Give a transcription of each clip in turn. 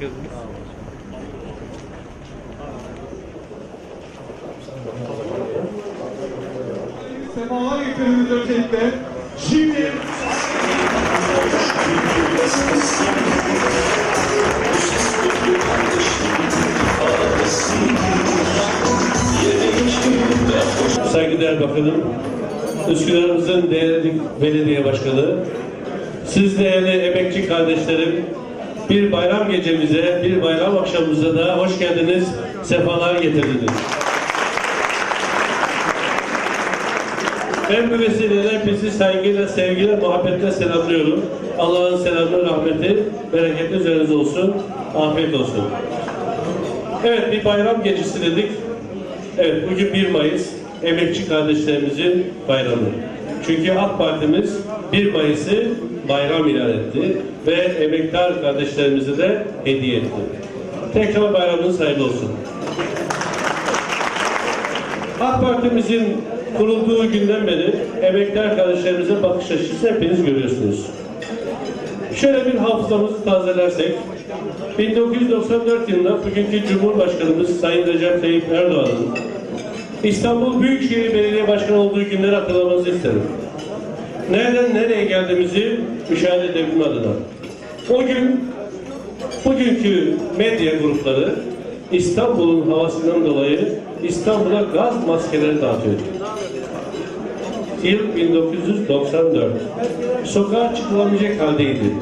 geldiniz. Semalar getirdiniz öncelikle. Şimdi Saygıdeğer Bakanım, Üsküdar'ımızın değerli belediye başkanı, siz değerli emekçi kardeşlerim, bir bayram gecemize, bir bayram akşamımıza da hoş geldiniz, sefalar getirdiniz. Ben bu vesileyle hepinizi saygıyla, sevgiyle, muhabbetle selamlıyorum. Allah'ın selamı, rahmeti, bereketi üzerinize olsun. Afiyet olsun. Evet, bir bayram gecesi dedik. Evet, bugün 1 Mayıs, emekçi kardeşlerimizin bayramı. Çünkü AK Partimiz 1 Mayıs'ı bayram ilan etti ve emektar kardeşlerimize de hediye etti. Tekrar bayramınız hayırlı olsun. AK Parti'mizin kurulduğu günden beri emektar kardeşlerimize bakış açısı hepiniz görüyorsunuz. Şöyle bir hafızamızı tazelersek, 1994 yılında bugünkü Cumhurbaşkanımız Sayın Recep Tayyip Erdoğan'ın İstanbul Büyükşehir Belediye Başkanı olduğu günleri hatırlamanızı isterim. Nereden nereye geldiğimizi müşahede edebilme adına. O gün bugünkü medya grupları İstanbul'un havasından dolayı İstanbul'a gaz maskeleri dağıtıyordu. Yıl 1994. Sokağa çıkılamayacak haldeydi.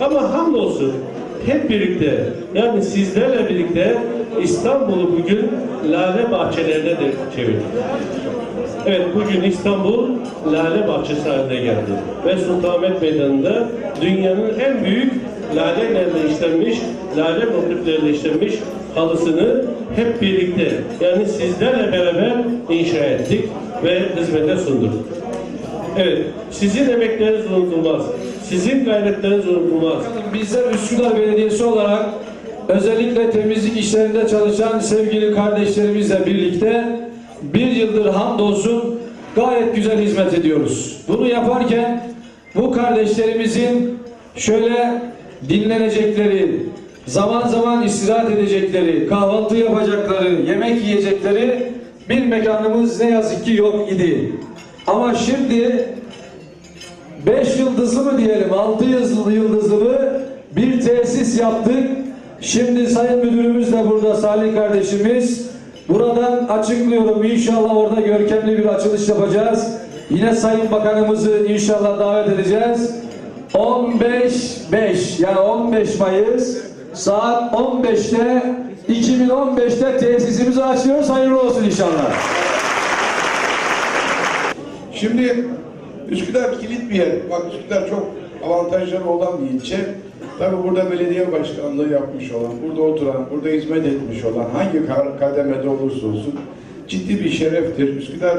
Ama hamdolsun hep birlikte yani sizlerle birlikte İstanbul'u bugün lale bahçelerine de çevirdik. Evet bugün İstanbul lale bahçesi haline geldi. Ve Sultanahmet Meydanı'nda dünyanın en büyük lalelerle işlenmiş, lale motifleriyle işlenmiş halısını hep birlikte yani sizlerle beraber inşa ettik ve hizmete sunduk. Evet, sizin emekleriniz unutulmaz. Sizin gayretleriniz unutulmaz. Bizler Üsküdar Belediyesi olarak özellikle temizlik işlerinde çalışan sevgili kardeşlerimizle birlikte bir yıldır hamdolsun gayet güzel hizmet ediyoruz. Bunu yaparken bu kardeşlerimizin şöyle dinlenecekleri, zaman zaman istirahat edecekleri, kahvaltı yapacakları, yemek yiyecekleri bir mekanımız ne yazık ki yok idi. Ama şimdi Beş yıldızlı mı diyelim, altı yıldızlı mı bir tesis yaptık. Şimdi Sayın Müdürümüz de burada Salih kardeşimiz. Buradan açıklıyorum inşallah orada görkemli bir açılış yapacağız. Yine Sayın Bakanımızı inşallah davet edeceğiz. 15-5 yani 15 Mayıs saat 15'te 2015'te tesisimizi açıyoruz. Hayırlı olsun inşallah. Şimdi Üsküdar kilit bir yer. Bak Üsküdar çok avantajları olan bir ilçe. Tabi burada belediye başkanlığı yapmış olan, burada oturan, burada hizmet etmiş olan hangi ka- kademede olursa olsun ciddi bir şereftir. Üsküdar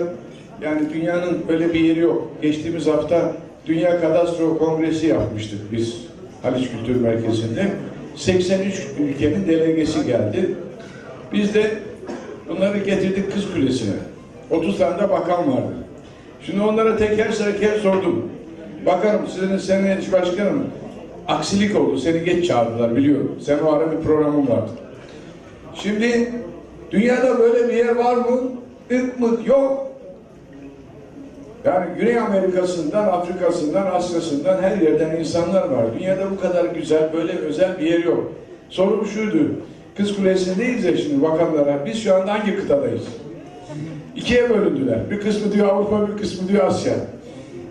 yani dünyanın öyle bir yeri yok. Geçtiğimiz hafta Dünya Kadastro Kongresi yapmıştık biz Haliç Kültür Merkezi'nde. 83 ülkenin delegesi geldi. Biz de bunları getirdik Kız Kulesi'ne. 30 tane de bakan vardı. Şimdi onlara teker teker sordum. Bakarım sizin senin başkanım aksilik oldu. Seni geç çağırdılar biliyorum. Sen o ara bir programın vardı. Şimdi dünyada böyle bir yer var mı? Irk mı? Yok. Yani Güney Amerika'sından, Afrika'sından, Asya'sından her yerden insanlar var. Dünyada bu kadar güzel, böyle özel bir yer yok. Sorum şuydu. Kız Kulesi'ndeyiz ya şimdi bakanlara. Biz şu anda hangi kıtadayız? İkiye bölündüler. Bir kısmı diyor Avrupa, bir kısmı diyor Asya.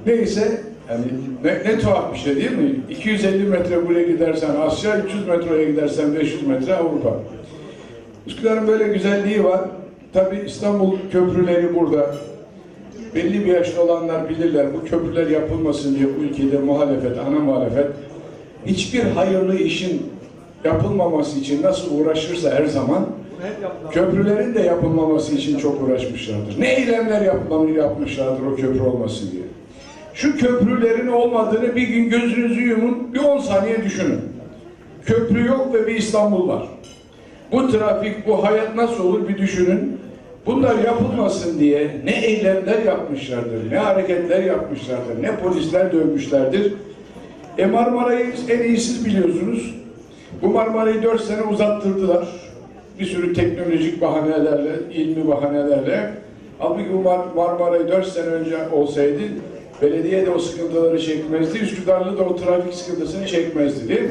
Neyse, yani ne, ne tuhaf bir şey değil mi? 250 metre buraya gidersen Asya, 300 metreye gidersen 500 metre Avrupa. Üsküdar'ın böyle güzelliği var. Tabi İstanbul köprüleri burada. Belli bir yaşta olanlar bilirler. Bu köprüler yapılmasın diye bu ülkede muhalefet, ana muhalefet hiçbir hayırlı işin yapılmaması için nasıl uğraşırsa her zaman köprülerin de yapılmaması için çok uğraşmışlardır. Ne eylemler yapmalı yapmışlardır o köprü olmasın diye. Şu köprülerin olmadığını bir gün gözünüzü yumun, bir 10 saniye düşünün. Köprü yok ve bir İstanbul var. Bu trafik, bu hayat nasıl olur bir düşünün. Bunlar yapılmasın diye ne eylemler yapmışlardır, ne hareketler yapmışlardır, ne polisler dövmüşlerdir. E Marmara'yı en iyi siz biliyorsunuz. Bu Marmara'yı 4 sene uzattırdılar. Bir sürü teknolojik bahanelerle, ilmi bahanelerle. Halbuki bu Mar- Marmara'yı 4 sene önce olsaydı belediye de o sıkıntıları çekmezdi, Üsküdarlı da o trafik sıkıntısını çekmezdi değil mi?